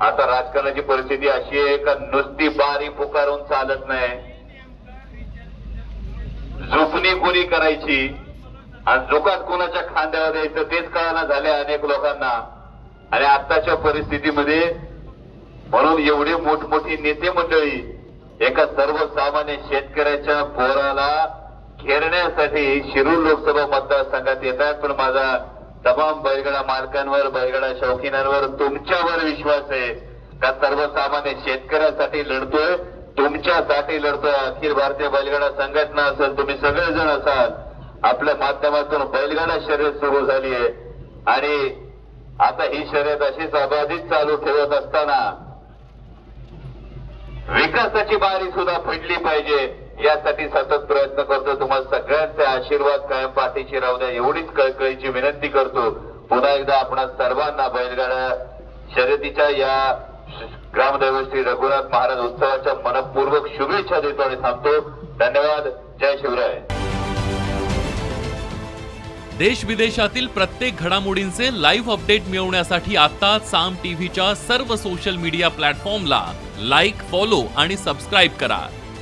आता राजकारणाची परिस्थिती अशी आहे का नुसती बारी पुकारून चालत नाही? झोपणी कोणी करायची आणि झुकात कोणाच्या खांद्यावर द्यायचं तेच कळाना झाले अनेक लोकांना. आणि आताच्या परिस्थितीमध्ये म्हणून एवढे मोठमोठी नेते मंडळी एका सर्वसामान्य शेतकऱ्याच्या पोराला घेरण्यासाठी शिरूर लोकसभा मतदारसंघात येतात. पण माझा तमाम बैलगडा मालकांवर बैलगडा शौकीनांवर तुमच्यावर विश्वास आहे. का सर्वसामान्य शेतकऱ्यासाठी लढतोय? तुमच्यासाठी लढतोय. अखिल भारतीय बैलगडा संघटना असेल तुम्ही सगळेजण असाल. आपल्या माध्यमातून बैलगाडा शर्यत सुरू झाली आहे. आणि आता ही शर्यत अशीच अबाधित चालू ठेवत असताना विकासाची बारी सुद्धा फिटली पाहिजे. यासाठी सतत प्रयत्न करतो तुम्हाला सगळ्यांचे आशीर्वाद कायम पाठीशी राहू द्या. एवढीच कळकळीची विनंती करतो. पुन्हा एकदा आपण सर्वांना बैलगाड्या शर्यतीच्या या ग्रामदैवत श्री रघुनाथ महाराज उत्सवाच्या मनपूर्वक शुभेच्छा देतो आणि थांबतो. धन्यवाद. जय शिवराय. देश विदेशातील प्रत्येक घडामोडींचे लाईव्ह अपडेट मिळवण्यासाठी आता साम टीव्हीच्या सर्व सोशल मीडिया प्लॅटफॉर्मला लाईक फॉलो आणि सबस्क्राईब करा.